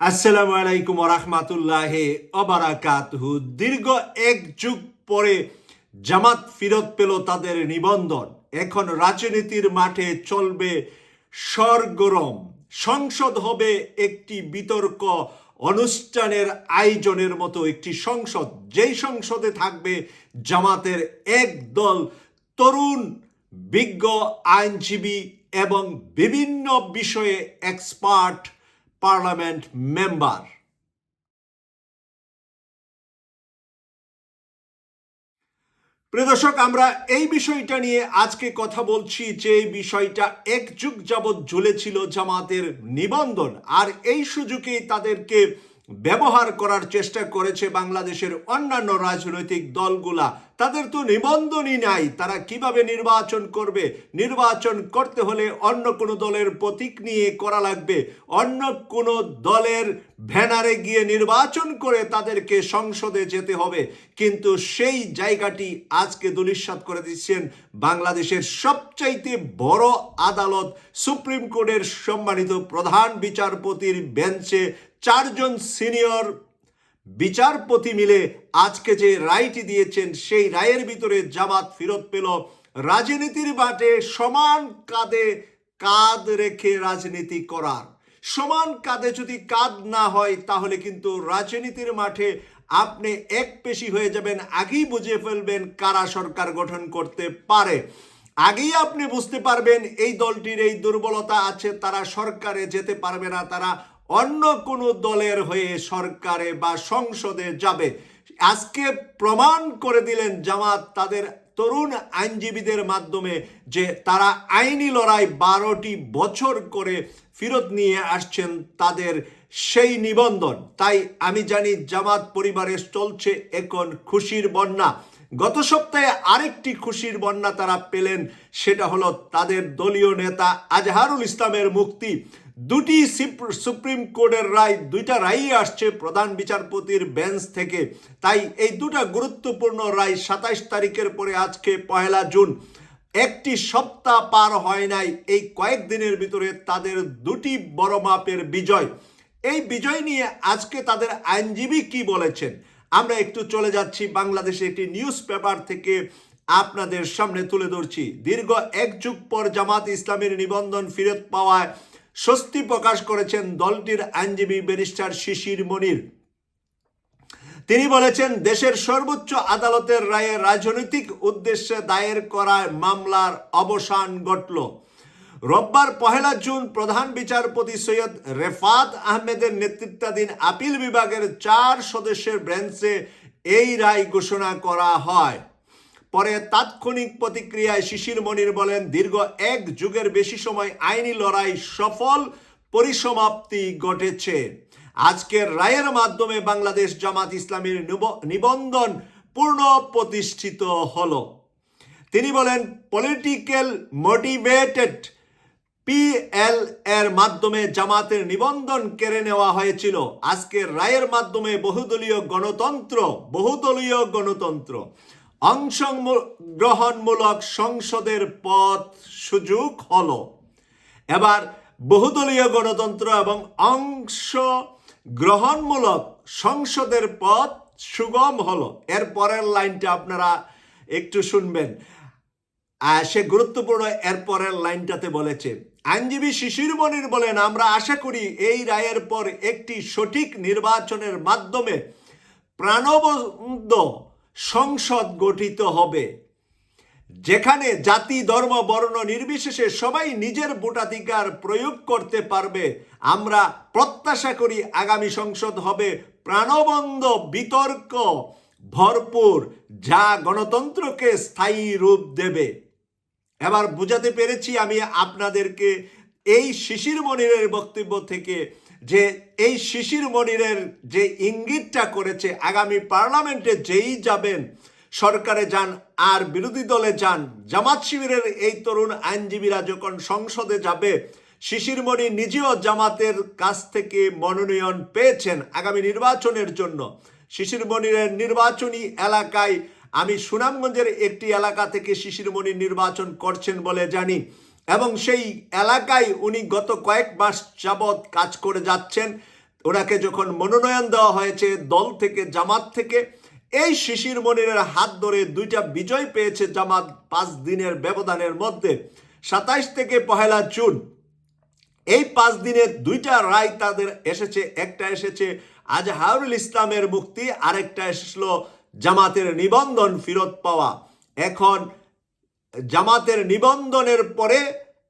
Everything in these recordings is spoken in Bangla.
আসসালামু আলাইকুম রহমাতুল্লাহ অবারাকাতহু দীর্ঘ এক যুগ পরে জামাত ফিরত পেল তাদের নিবন্ধন। এখন রাজনীতির মাঠে চলবে সরগরম। সংসদ হবে একটি বিতর্ক অনুষ্ঠানের আয়োজনের মতো একটি সংসদ। যেই সংসদে থাকবে জামাতের এক দল তরুণ, বিজ্ঞ, আইনজীবী এবং বিভিন্ন বিষয়ে এক্সপার্ট পার্লামেন্ট মেম্বার প্রদর্শক আমরা এই বিষয়টা নিয়ে আজকে কথা বলছি যে বিষয়টা এক যুগ যাবৎ ঝুলেছিল জামাতের নিবন্ধন। আর এই সুযোগে তাদেরকে ব্যবহার করার চেষ্টা করেছে বাংলাদেশের অন্যান্য রাজনৈতিক দলগুলা। তাদের তো নিবন্ধনই নাই। তারা কীভাবে নির্বাচন করবে? নির্বাচন করতে হলে অন্য কোনো দলের প্রতীক নিয়ে করা লাগবে। অন্য কোনো দলের ব্যানারে গিয়ে নির্বাচন করে তাদেরকে সংসদে যেতে হবে। কিন্তু সেই জায়গাটি আজকে দুলিশ্বাত করে দিচ্ছেন বাংলাদেশের সবচাইতে বড় আদালত, সুপ্রিম কোর্টের সম্মানিত প্রধান বিচারপতির বেঞ্চে চারজন সিনিয়র বিচারপতি মিলে আজকে যে রায়টি দিয়েছেন, সেই রায়ের ভিতরে জামাত ফেরত পেল। রাজনীতির বাটে সমান কাঁধে কাঁধ রেখে রাজনীতি করার। সমান কাঁধে যদি কাঁধ না হয়, তাহলে কিন্তু রাজনীতির মাঠে আপনি এক পেশি হয়ে যাবেন, আগেই বুঝে ফেলবেন কারা সরকার গঠন করতে পারে। আগেই আপনি বুঝতে পারবেন এই দলটির এই দুর্বলতা আছে, তারা সরকারে যেতে পারবে না, তারা অন্য কোনো দলের হয়ে সরকারে বা সংসদে যাবে। আজকে প্রমাণ করে দিলেন জামাত তাদের তরুণ আইনজীবীদের মাধ্যমে যে তারা আইনি লড়াই বারোটি বছর করে ফেরত নিয়ে আসছেন তাদের সেই নিবন্ধন। তাই আমি জানি জামাত পরিবারে চলছে এখন খুশির বন্যা। গত সপ্তাহে আরেকটি খুশির বন্যা তারা পেলেন, সেটা হলো তাদের দলীয় নেতা আজহারুল ইসলামের মুক্তি। দুটি সুপ্রিম কোর্টের রায়, দুইটা রায়ই আসছে প্রধান বিচারপতির বেঞ্চ থেকে। তাই এই দুটা গুরুত্বপূর্ণ রায় সাতাইশ তারিখের পরে আজকে পয়লা জুন। একটি সপ্তাহ পার হয় নাই, এই কয়েকদিনের ভিতরে তাদের দুটি বড় মাপের বিজয়। এই বিজয় নিয়ে আজকে তাদের আইনজীবী কি বলেছেন? আমরা একটু চলে যাচ্ছি বাংলাদেশে একটি নিউজ পেপার থেকে আপনাদের সামনে তুলে ধরছি। দীর্ঘ এক যুগ পর জামাত ইসলামের নিবন্ধন ফেরত পাওয়ায় স্বস্তি প্রকাশ করেছেন দলটির আইনজীবী ব্যারিস্টার শিশির মনির। তিনি বলেছেন, দেশের সর্বোচ্চ আদালতের রায়ে রাজনৈতিক উদ্দেশ্যে দায়ের করা মামলার অবসান ঘটল। রোববার পহেলা জুন প্রধান বিচারপতি সৈয়দ রেফাত আহমেদের নেতৃত্বাধীন আপিল বিভাগের চার সদস্যের ব্রেঞ্চে এই রায় ঘোষণা করা হয়। পরে তাৎক্ষণিক প্রতিক্রিয়ায় শিশির মনির বলেন, দীর্ঘ এক যুগের বেশি সময় আইনি লড়াই সফল পরিসমাপ্তি ঘটেছে। আজকের রায়ের মাধ্যমে বাংলাদেশ জামাত ইসলামের নিবন্ধন পূর্ণ প্রতিষ্ঠিত হল। তিনি বলেন, পলিটিক্যাল মোটিভেটেড পিএল এর মাধ্যমে জামাতের নিবন্ধন কেড়ে নেওয়া হয়েছিল। আজকের রায়ের মাধ্যমে বহুদলীয় গণতন্ত্র বহুদলীয় গণতন্ত্র অংশগ্রহণমূলক সংসদের পথ সুযোগ হলো। এবার বহুদলীয় গণতন্ত্র এবং অংশ গ্রহণমূলক সংসদের পথ সুগম হলো। এর পরের লাইনটা আপনারা একটু শুনবেন। সে গুরুত্বপূর্ণ এর পরের লাইনটাতে বলেছে, আইনজীবী শিশির মনির বলেন, আমরা আশা করি এই রায়ের পর একটি সঠিক নির্বাচনের মাধ্যমে প্রাণবন্ধ সংসদ গঠিত হবে। যেখানে জাতি, ধর্ম, বর্ণ নির্বিশেষে সবাই নিজের ভোটাধিকার প্রয়োগ করতে পারবে। আমরা প্রত্যাশা করি আগামী সংসদ হবে প্রাণবন্ধ বিতর্ক, ভরপুর, যা গণতন্ত্রকে স্থায়ী রূপ দেবে। এবার বুঝাতে পেরেছি আমি আপনাদেরকে এই শিশির মনিরের বক্তব্য থেকে যে এই শিশির মনিরের যে ইঙ্গিতটা করেছে, আগামী পার্লামেন্টে যেই যাবেন, সরকারে যান আর বিরোধী দলে যান, জামাত শিবিরের এই তরুণ আইনজীবীরা যখন সংসদে যাবে, শিশির মণি নিজেও জামাতের কাছ থেকে মনোনয়ন পেয়েছেন আগামী নির্বাচনের জন্য। শিশির মনিরের নির্বাচনী এলাকায়, আমি সুনামগঞ্জের একটি এলাকা থেকে শিশির মণি নির্বাচন করছেন বলে জানি। এবং সেই এলাকায় উনি গত কয়েক মাস যাবৎ কাজ করে যাচ্ছেন। ওনাকে যখন মনোনয়ন দেওয়া হয়েছে দল থেকে, জামাত থেকে, এই শিশির মনিরের হাত ধরে দুইটা বিজয় পেয়েছে জামাত পাঁচ দিনের ব্যবধানের মধ্যে, সাতাইশ থেকে পহেলা জুন। এই পাঁচ দিনে দুইটা রায় তাদের এসেছে, একটা এসেছে আজহারুল ইসলামের মুক্তি, আরেকটা এসেছিল জামাতের নিবন্ধন ফেরত পাওয়া। এখন জামাতের নিবন্ধনের পরে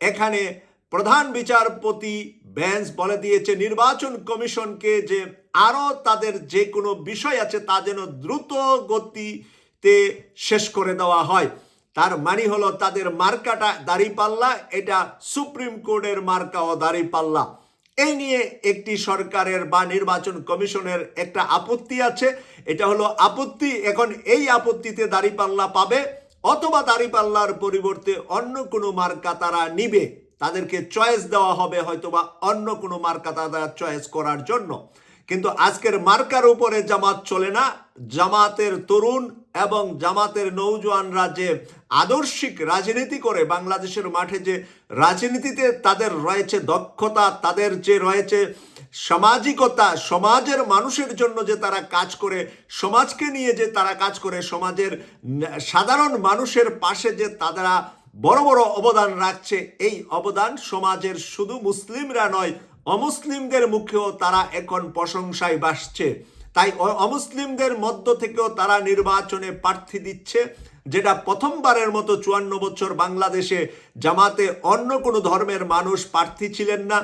এখানে প্রধান বিচারপতি বেঞ্চ বলে দিয়েছে, নির্বাচন কমিশনকে যে আরও তাদের যে কোনো বিষয় আছে তা যেন দ্রুত গতিতে শেষ করে দেওয়া হয়। তার মানে হলো তাদের মার্কাটা দাঁড়িপাল্লা, এটা সুপ্রিম কোর্টের মার্কা ও দাঁড়িপাল্লা। এই নিয়ে একটি সরকারের বা নির্বাচন কমিশনের একটা আপত্তি আছে। এটা হলো আপত্তি, এখন এই আপত্তিতে দাঁড়িপাল্লা পাবে। অথবা দাঁড়িপাল্লার পরিবর্তে অন্য কোনো মার্কা তারা নিবে। তাদেরকে চয়েস দেওয়া হবে হয়তোবা অন্য কোনো মার্কা তারা চয়েস করার জন্য। কিন্তু আজকের মার্কার উপরে জামাত চলে না। জামাতের তরুণ এবং জামাতের নৌজওয়ানরা যে আদর্শিক রাজনীতি করে বাংলাদেশের মাঠে যে রাজনীতিতে তাদের রয়েছে দক্ষতা, তাদের যে রয়েছে সামাজিকতা, সমাজের মানুষের জন্য যে তারা কাজ করে, সমাজকে নিয়ে যে তারা কাজ করে, সমাজের সাধারণ মানুষের পাশে যে তারা বড় বড় অবদান রাখছে, এই অবদান সমাজের শুধু মুসলিমরা নয় অমুসলিমদের মুখেও তারা এখন প্রশংসায় বাসছে। তাই অমুসলিমদের মধ্য থেকেও তারা নির্বাচনে প্রার্থী দিচ্ছে, যেটা প্রথমবারের মতো চুয়ান্ন বছর বাংলাদেশে জামাতে অন্য কোনো ধর্মের মানুষ প্রার্থী ছিলেন না।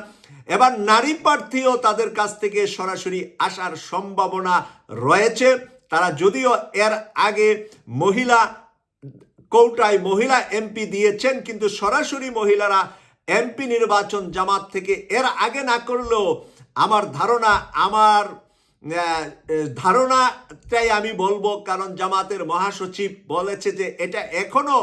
এবার নারী প্রার্থীও তাদের কাছ থেকে সরাসরি আসার সম্ভাবনা রয়েছে। তারা যদিও এর আগে মহিলা কৌটায় মহিলা এমপি দিয়েছেন, কিন্তু সরাসরি মহিলারা এমপি নির্বাচন জামাত থেকে এর আগে না করলেও আমার ধারণা, আমার ধারণাটাই আমি বলব, কারণ জামাতের মহাসচিব বলেছে যে এটা এখনও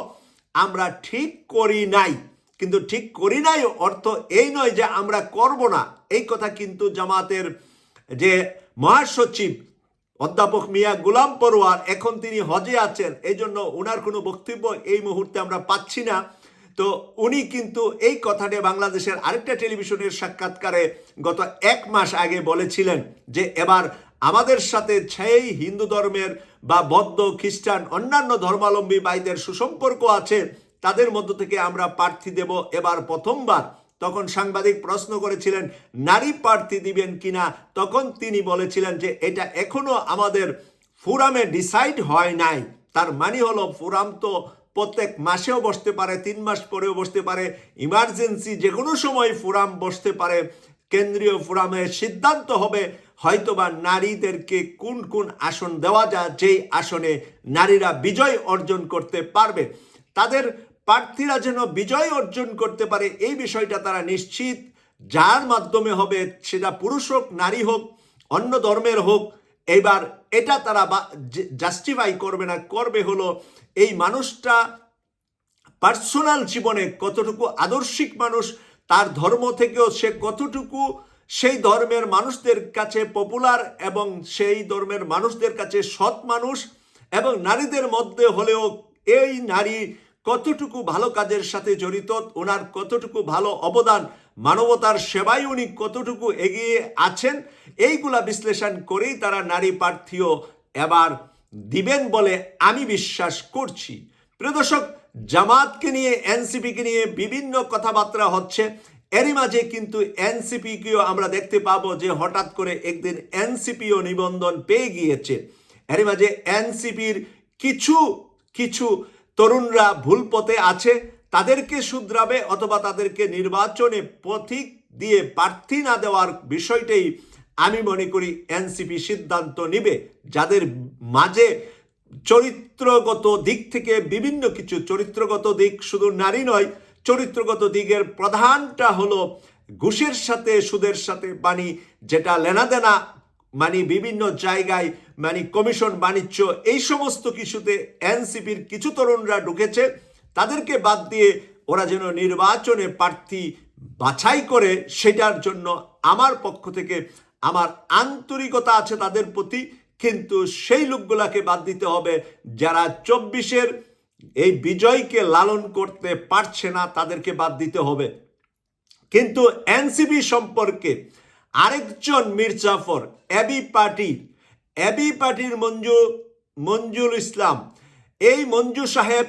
আমরা ঠিক করি নাই। কিন্তু ঠিক করি নাই অর্থ এই নয় যে আমরা করব না। এই কথা কিন্তু জামাতের যে মহাসচিব, অধ্যাপক মিয়া গুলাম পরোয়ার, এখন তিনি হজে আছেন। এই জন্য ওনার কোনো বক্তব্য এই মুহূর্তে আমরা পাচ্ছি না। তো উনি কিন্তু এই কথাটি বাংলাদেশের আরেকটা টেলিভিশনের সাক্ষাৎকারে গত এক মাস আগে বলেছিলেন যে এবার আমাদের সাথে সেই হিন্দু ধর্মের বা বৌদ্ধ, খ্রিস্টান, অন্যান্য ধর্মাবলম্বী ভাইদের সুসম্পর্ক আছে, তাদের মধ্য থেকে আমরা প্রার্থী দেব। এবার প্রথমবার তখন সাংবাদিক প্রশ্ন করেছিলেন, নারী প্রার্থী দিবেন কিনা? তখন তিনি বলেছিলেন যে এটা এখনও আমাদের ফোরামে ডিসাইড হয় নাই। তার মানে হলো ফোরাম তো প্রত্যেক মাসেও বসতে পারে, তিন মাস পরেও বসতে পারে, ইমার্জেন্সি যে কোনো সময় ফোরাম বসতে পারে, কেন্দ্রীয় ফোরামে সিদ্ধান্ত হবে হয়তোবা নারীদেরকে কোন কোন আসন দেওয়া যায় যেই আসনে নারীরা বিজয় অর্জন করতে পারবে। তাদের প্রার্থীরা যেন বিজয় অর্জন করতে পারে, এই বিষয়টা তারা নিশ্চিত। যার মাধ্যমে হবে সেটা পুরুষ হোক, নারী হোক, অন্য ধর্মের হোক এবার এটা তারা জাস্টিফাই করবে না, করবে হলো এই মানুষটা পার্সোনাল জীবনে কতটুকু আদর্শিক মানুষ, তার ধর্ম থেকেও সে কতটুকু সেই ধর্মের মানুষদের কাছে পপুলার এবং সেই ধর্মের মানুষদের কাছে সৎ মানুষ এবং নারীদের মধ্যে হলেও এই নারী কতটুকু ভালো কাজের সাথে জড়িত, ওনার কতটুকু ভালো অবদান, মানবতার সেবায় উনি কতটুকু এগিয়ে আছেন এইগুলা বিশ্লেষণ করেই তারা নারী প্রার্থীও এবার দিবেন বলে আমি বিশ্বাস করছি। প্রিয় দর্শক জামাতকে নিয়ে, এনসিপিকে নিয়ে বিভিন্ন কথাবার্তা হচ্ছে। এরই মাঝে কিন্তু এনসিপিকেও আমরা দেখতে পাবো যে হঠাৎ করে একদিন এনসিপিও নিবন্ধন পেয়ে গিয়েছে। এরই মাঝে এনসিপির কিছু কিছু তরুণরা ভুল পথে আছে। তাদেরকে শুধরাবে অথবা তাদেরকে নির্বাচনে পথিক দিয়ে প্রার্থী না দেওয়ার বিষয়টাই আমি মনে করি এনসিপি সিদ্ধান্ত নিবে, যাদের মাঝে চরিত্রগত দিক থেকে বিভিন্ন কিছু, চরিত্রগত দিক শুধু নারী নয়, চরিত্রগত দিকের প্রধানটা হলো ঘুষের সাথে সুদের সাথে বাণী, যেটা লেনাদেনা মানে বিভিন্ন জায়গায় মানে কমিশন, বাণিজ্য, এই সমস্ত কিছুতে এনসিপির কিছু তরুণরা ঢুকেছে। তাদেরকে বাদ দিয়ে ওরা যেন নির্বাচনে প্রার্থী বাছাই করে, সেটার জন্য আমার পক্ষ থেকে আমার আন্তরিকতা আছে তাদের প্রতি, কিন্তু সেই লোকগুলাকে বাদ দিতে হবে যারা চব্বিশের এই বিজয়কে লালন করতে পারছে না, তাদেরকে বাদ দিতে হবে। কিন্তু এনসিবি সম্পর্কে আরেকজন মির্জাফর এবি পার্টির এবি পার্টির মঞ্জু, মঞ্জুল ইসলাম। এই মঞ্জু সাহেব,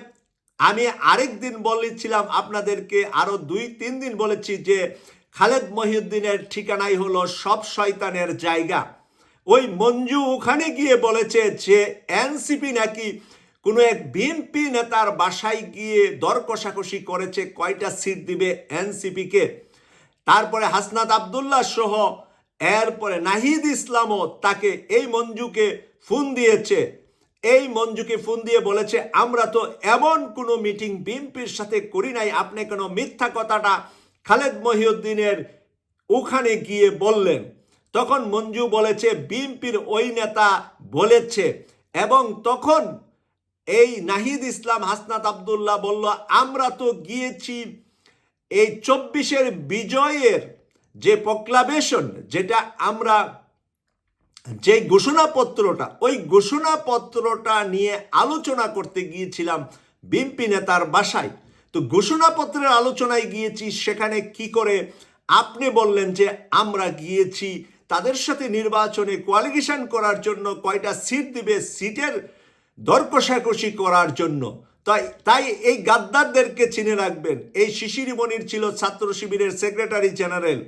আমি আরেক দিন বলেছিলাম আপনাদেরকে, আরও দুই, তিন দিন বলেছি যে খালেদ মহিউদ্দিনের ঠিকানাই হলো সব শয়তানের জায়গা। ওই মঞ্জু ওখানে গিয়ে বলেছে যে, এনসিপি নাকি কোনো এক বিএনপি নেতার বাসায় গিয়ে দর কষাকষি করেছে, কয়টা সিট দিবে এনসিপিকে। তারপরে হাসনাত আবদুল্লাহ সহ, এরপরে নাহিদ ইসলামও তাকে এই মঞ্জুকে ফোন দিয়েছে। এই মঞ্জুকে ফোন দিয়ে বলেছে, আমরা তো এমন কোনো মিটিং বিএনপির সাথে করি নাই, আপনি কেন মিথ্যা কথাটা খালেদ মহিউদ্দিনের ওখানে গিয়ে বললেন, তখন মঞ্জু বলেছে, বিএনপির ওই নেতা বলেছে এবং তখন এই নাহিদ ইসলাম হাসনাত আবদুল্লাহ বলল, আমরা তো গিয়েছি এই চব্বিশের বিজয়ের যে প্রক্লাবেশন, যেটা আমরা যে ঘোষণাপত্রটা, ওই ঘোষণাপত্রটা নিয়ে আলোচনা করতে গিয়েছিলাম বিএনপি নেতার বাসায়। তো ঘোষণাপত্রের আলোচনায় গিয়েছি, সেখানে কি করে আপনি বললেন যে আমরা গিয়েছি, তাদের সাথে নির্বাচনে কোয়ালিফিকেশন করার জন্য কয়টা সিট দিবে সিটের দর কষাকষি করার জন্য। তাই তাই এই গাদ্দারদেরকে চিনে রাখবেন। এই শিশির মনির ছিল ছাত্র শিবিরের সেক্রেটারি জেনারেল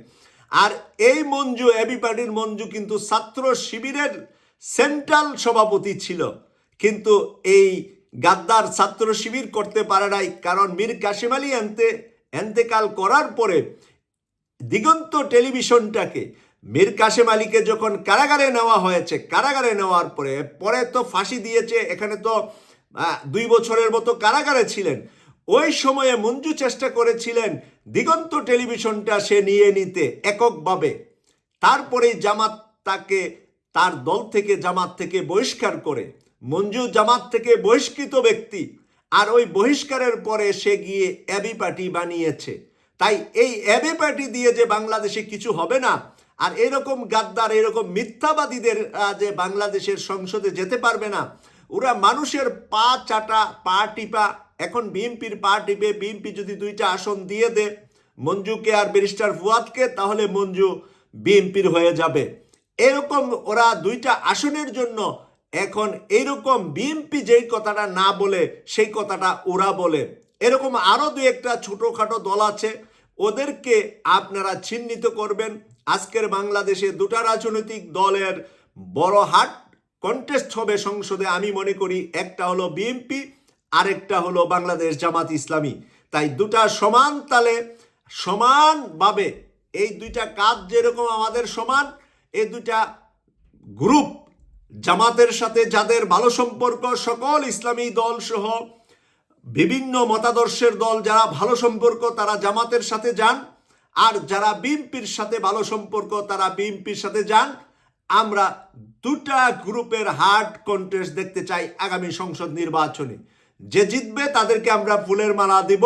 আর এই মঞ্জু, এবি পার্টির মঞ্জু কিন্তু ছাত্র শিবিরের সেন্ট্রাল সভাপতি ছিল। কিন্তু এই গাদ্দার ছাত্র শিবির করতে পারে নাই। কারণ মীর কাশিম আলী এন্তে, এন্তেকাল করার পরে দিগন্ত টেলিভিশনটাকে মীর কাশেম আলীকে যখন কারাগারে নেওয়া হয়েছে, কারাগারে নেওয়ার পরে পরে তো ফাঁসি দিয়েছে, এখানে তো দুই বছরের মতো কারাগারে ছিলেন। ওই সময়ে মঞ্জু চেষ্টা করেছিলেন দিগন্ত টেলিভিশনটা সে নিয়ে নিতে এককভাবে। তারপরেই জামাত তাকে, তার দল থেকে, জামাত থেকে বহিষ্কার করে। মঞ্জু জামাত থেকে বহিষ্কৃত ব্যক্তি, আর ওই বহিষ্কারের পরে সে গিয়ে অ্যাবি পার্টি বানিয়েছে। তাই এই অ্যাবি পার্টি দিয়ে যে বাংলাদেশে কিছু হবে না, আর এরকম গাদ্দার, এরকম মিথ্যাবাদীদের যে বাংলাদেশের সংসদে যেতে পারবে না, ওরা মানুষের পা চাটা, পা টিপা, এখন বিএনপির পা টিপে, বিএনপি যদি দুইটা আসন দিয়ে দে, মঞ্জুকে আর ব্যারিস্টার ফুয়াদকে, তাহলে মঞ্জু বিএনপির হয়ে যাবে। এরকম ওরা দুইটা আসনের জন্য এখন এইরকম বিএনপি যেই কথাটা না বলে, সেই কথাটা ওরা বলে। এরকম আরও দু একটা ছোটখাটো দল আছে, ওদেরকে আপনারা চিহ্নিত করবেন। আজকের বাংলাদেশে দুটা রাজনৈতিক দলের বড় হাট কন্টেস্ট হবে সংসদে, আমি মনে করি একটা হলো বিএনপি আরেকটা হলো বাংলাদেশ জামাত ইসলামী। তাই দুটা সমান তালে সমানভাবে এই দুইটা কাজ যেরকম আমাদের সমান, এই দুইটা গ্রুপ জামাতের সাথে যাদের ভালো সম্পর্ক, সকল ইসলামী দল সহ বিভিন্ন মতাদর্শের দল যারা ভালো সম্পর্ক, তারা জামাতের সাথে যান। আর যারা বিএনপির সাথে ভালো সম্পর্ক, তারা বিএনপির সাথে যান। আমরা দুটা গ্রুপের হার্ড কন্টেস্ট দেখতে চাই আগামী সংসদ নির্বাচনে। যে জিতবে, তাদেরকে আমরা ফুলের মালা দিব।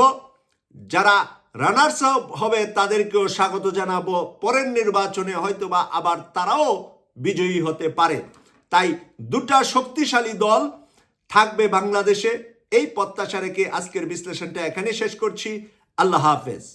যারা রানার্স হবে, তাদেরকেও স্বাগত জানাব। পরের নির্বাচনে হয়তোবা আবার তারাও বিজয়ী হতে পারে। তাই দুটা শক্তিশালী দল থাকবে বাংলাদেশে। এই প্রত্যাশা রেখে আজকের বিশ্লেষণটা এখানে শেষ করছি। আল্লাহ হাফেজ।